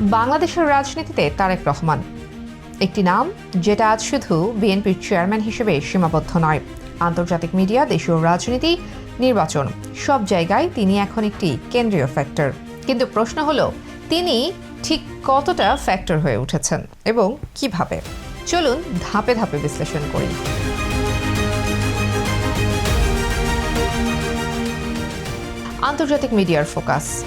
বাংলাদেশের রাজনীতিতে তারেক রহমান। একটি নাম যেটা আজ শুধু বিএনপির চেয়ারম্যান হিসেবে সীমাবদ্ধ নয়। আন্তর্জাতিক মিডিয়া, দেশীয় রাজনীতি, নির্বাচন, সব জায়গায় তিনি এখন একটি কেন্দ্রীয় ফ্যাক্টর কিন্তু প্রশ্ন হলো, তিনি ঠিক কতটা ফ্যাক্টর হয়ে উঠেছেন এবং কীভাবে? চলুন ধাপে ধাপে বিশ্লেষণ করি। আন্তর্জাতিক মিডিয়ার ফোকাস।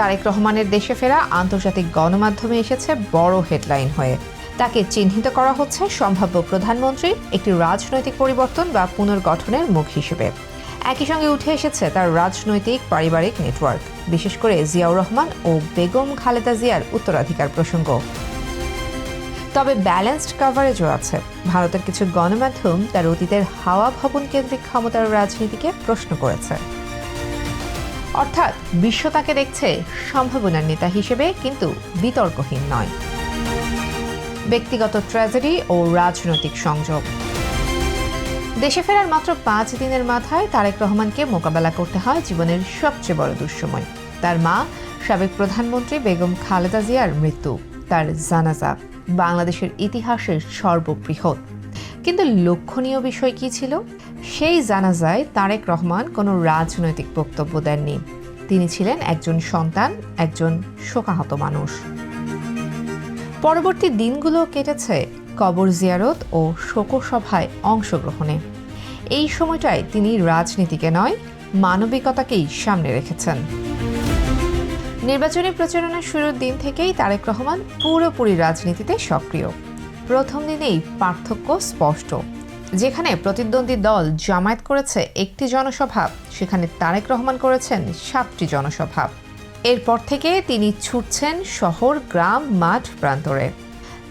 তারেক রহমানের দেশে ফেরা আন্তর্জাতিক গণমাধ্যমে এসেছে বড় হেডলাইন হয়ে। তাকে চিহ্নিত করা হচ্ছে সম্ভাব্য প্রধানমন্ত্রীর একটি রাজনৈতিক পরিবর্তন বা পুনর্গঠনের মুখ হিসেবে। একই সঙ্গে উঠে এসেছে তার রাজনৈতিক, পারিবারিক নেটওয়ার্ক। বিশেষ করে জিয়াউর রহমান ও বেগম খালেদা জিয়ার উত্তরাধিকার প্রসঙ্গ। তবে ব্যালেন্সড কাভারেজও আছে। ভারতের কিছু গণমাধ্যম তার অতীতের হাওয়া ভবন কেন্দ্রিক ক্ষমতার রাজনীতিকে প্রশ্ন করেছে। অর্থাৎ বিশ্ব তাকে দেখছে সম্ভাবনার নেতা হিসেবে, কিন্তু বিতর্কহীন নয়। ব্যক্তিগত ট্র্যাজেডি ও রাজনৈতিক সংযোগ। দেশে ফেরার মাত্র পাঁচ দিনের মাথায় তারেক রহমানকে মোকাবেলা করতে হয় জীবনের সবচেয়ে বড় দুঃসময়। তার মা, সাবেক প্রধানমন্ত্রী বেগম খালেদা জিয়ার মৃত্যু, তার জানাজা বাংলাদেশের ইতিহাসের সর্ববৃহৎ। কিন্তু লক্ষণীয় বিষয় কি ছিল? সেই জানাজায় তারেক রহমান কোনো রাজনৈতিক বক্তব্য দেননি। তিনি ছিলেন একজন সন্তান, একজন শোকাহত মানুষ। পরবর্তী দিনগুলো কেটেছে কবর জিয়ারত ও শোকসভায় অংশগ্রহণে। এই সময়টায় তিনি রাজনীতিকে নয়, মানবিকতাকেই সামনে রেখেছেন। নির্বাচনী প্রচারণার শুরুর দিন থেকেই তারেক রহমান পুরোপুরি রাজনীতিতে সক্রিয়। প্রথম দিনেই পার্থক্য স্পষ্ট। যেখানে প্রতিদ্বন্দ্বী দল জামায়াত করেছে একটি জনসভা, সেখানে তারেক রহমান করেছেন সাতটি জনসভা। এরপর থেকে তিনি ছুটছেন শহর, গ্রাম, মাঠ প্রান্তরে।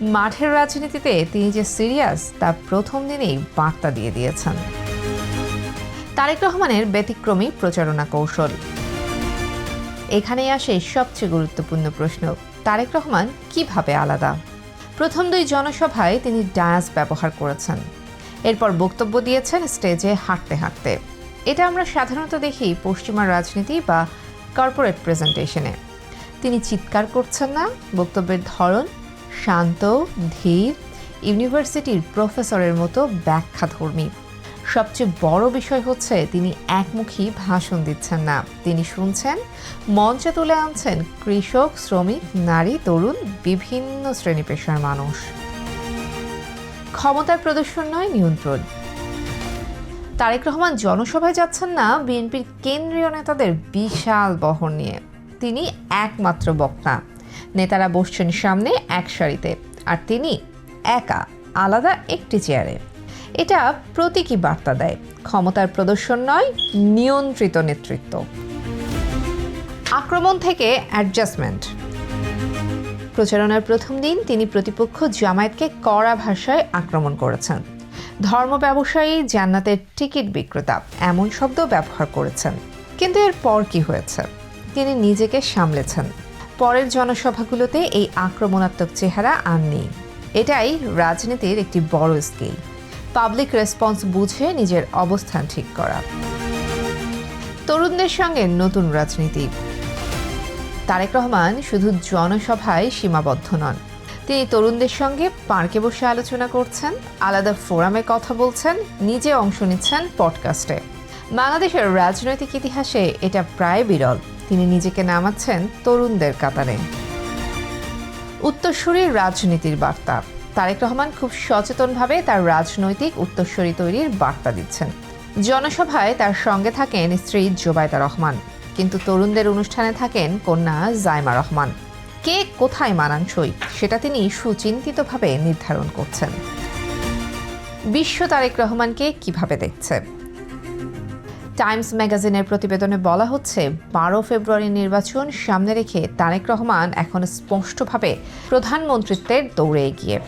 মাঠের রাজনীতিতে তিনি যে সিরিয়াস, তা প্রথম দিনেই বার্তা দিয়ে দিয়েছেন। তারেক রহমানের ব্যতিক্রমী প্রচারণা কৌশল। এখানেই আসে সবচেয়ে গুরুত্বপূর্ণ প্রশ্ন, তারেক রহমান কীভাবে আলাদা? প্রথম দুই জনসভায় তিনি ডায়াস ব্যবহার করেছেন। এরপর বক্তব্য দিয়েছেন স্টেজে হাঁটতে হাঁটতে। এটা আমরা সাধারণত দেখি পশ্চিমা রাজনীতি বা কর্পোরেট প্রেজেন্টেশনে। তিনি চিৎকার করছেন না, বক্তব্যের ধরন শান্ত, ধীর, ইউনিভার্সিটির প্রফেসরের মতো ব্যাখ্যাধর্মী। সবচেয়ে বড় বিষয় হচ্ছে তিনি একমুখী ভাষণ দিচ্ছেন না। তিনি শুনছেন, মঞ্চে তুলে আনছেন কৃষক, শ্রমিক, নারী, তরুণ, বিভিন্ন শ্রেণি পেশার মানুষ। ক্ষমতার প্রদর্শন নয়, নিয়ন্ত্রণ। তারেক রহমান জনসভায় যাচ্ছেন না, বিএনপির কেন্দ্রীয় নেতাদের বিশাল বহর নিয়ে। তিনি একমাত্র বক্তা। নেতারা বসছেন সামনে এক সারিতে, আর তিনি একা, আলাদা একটি চেয়ারে। এটা প্রতীকী বার্তা দেয়। ক্ষমতার প্রদর্শন নয়, নিয়ন্ত্রিত নেতৃত্ব। আক্রমণ থেকে অ্যাডজাস্টমেন্ট প্রচারণার প্রথম দিন তিনি প্রতিপক্ষ জামায়াতকে কড়া ভাষায় আক্রমণ করেছেন। ধর্ম ব্যবসায়ী জান্নাতের টিকিট বিক্রেতা এমন শব্দ ব্যবহার করেছেন। কিন্তু এর পর কি হয়েছে? তিনি নিজেকে সামলেছেন। পরের জনসভাগুলোতে এই আক্রমণাত্মক চেহারা আননি এটাই রাজনীতির একটি বড় স্কিল। পাবলিক রেসপন্স বুঝে নিজের অবস্থান ঠিক করা। তরুণদের সঙ্গে নতুন রাজনীতি। তারেক রহমান শুধু জনসভায় সীমাবদ্ধ নন, তিনি তরুণদের সঙ্গে পার্কে বসে আলোচনা করছেন, আলাদা ফোরামে কথা বলছেন, নিজে অংশ নিচ্ছেন পডকাস্টে। বাংলাদেশের রাজনৈতিক ইতিহাসে এটা প্রায় বিরল, তিনি নিজেকে নামাচ্ছেন তরুণদের কাতারে। উত্তরসূরির রাজনীতির বার্তা, তারেক রহমান খুব সচেতনভাবে তার রাজনৈতিক উত্তরসূরি তৈরির বার্তা দিচ্ছেন। জনসভায় তার সঙ্গে থাকেন স্ত্রী জোবায়দা রহমান। কিন্তু তরুণদের অনুষ্ঠানে থাকেন কন্যা জাইমা রহমান। কে কোথায় মানানসই সেটা তিনি সুচিন্তিতভাবে নির্ধারণ করছেন। বিশ্ব তারেক রহমানকে কীভাবে দেখছে? টাইমস ম্যাগাজিনের প্রতিবেদনে বলা হচ্ছে, বারো ফেব্রুয়ারি নির্বাচন সামনে রেখে তারেক রহমান এখন স্পষ্টভাবে প্রধানমন্ত্রিত্বের দৌড়ে এগিয়ে।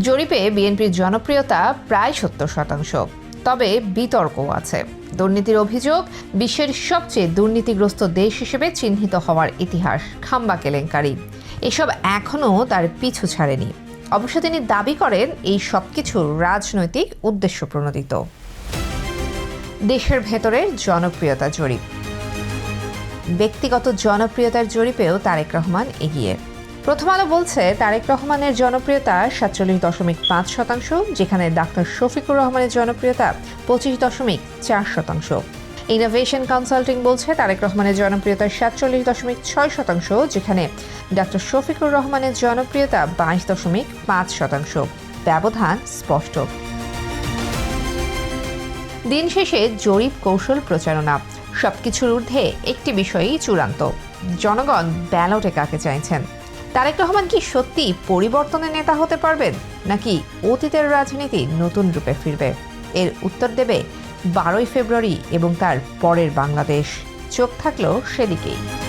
জরিপে বিএনপির জনপ্রিয়তা প্রায় সত্তর শতাংশ। তবে বিতর্কও আছে। দুর্নীতির অভিযোগ বিশ্বের সবচেয়ে দুর্নীতিগ্রস্ত দেশ হিসেবে চিহ্নিত হওয়ার ইতিহাস খাম্বা কেলেঙ্কারি। এসব এখনও তার পিছু ছাড়েনি। অবশ্য তিনি দাবি করেন, এই সব কিছু রাজনৈতিক উদ্দেশ্য প্রণোদিত। দেশের ভেতরের জনপ্রিয়তা জরিপ। ব্যক্তিগত জনপ্রিয়তার জরিপেও তারেক রহমান এগিয়ে। প্রথম আলো বলছে, তারেক রহমানের জনপ্রিয়তা সাতচল্লিশ দশমিক পাঁচ শতাংশ, যেখানে ডাক্তার শফিকুর রহমানের জনপ্রিয়তা পঁচিশ দশমিক চার শতাংশ। ইনোভেশন কনসাল্টিং বলছে, তারেক রহমানের জনপ্রিয়তা সাতচল্লিশ দশমিক ছয় শতাংশ, যেখানে ডাক্তার শফিকুর রহমানের জনপ্রিয়তা বাইশ দশমিক পাঁচ শতাংশ। ব্যবধান স্পষ্ট। দিন শেষে জরিপ কৌশল প্রচারণা, সবকিছুর ঊর্ধ্বে একটি বিষয়ই চূড়ান্ত। জনগণ ব্যালটে কাকে চাইছেন? তারেক রহমান কি সত্যি পরিবর্তনের নেতা হতে পারবেন? নাকি অতীতের রাজনীতি নতুন রূপে ফিরবে? এর উত্তর দেবে বারোই ফেব্রুয়ারি এবং তার পরের বাংলাদেশ। চোখ থাকল সেদিকেই।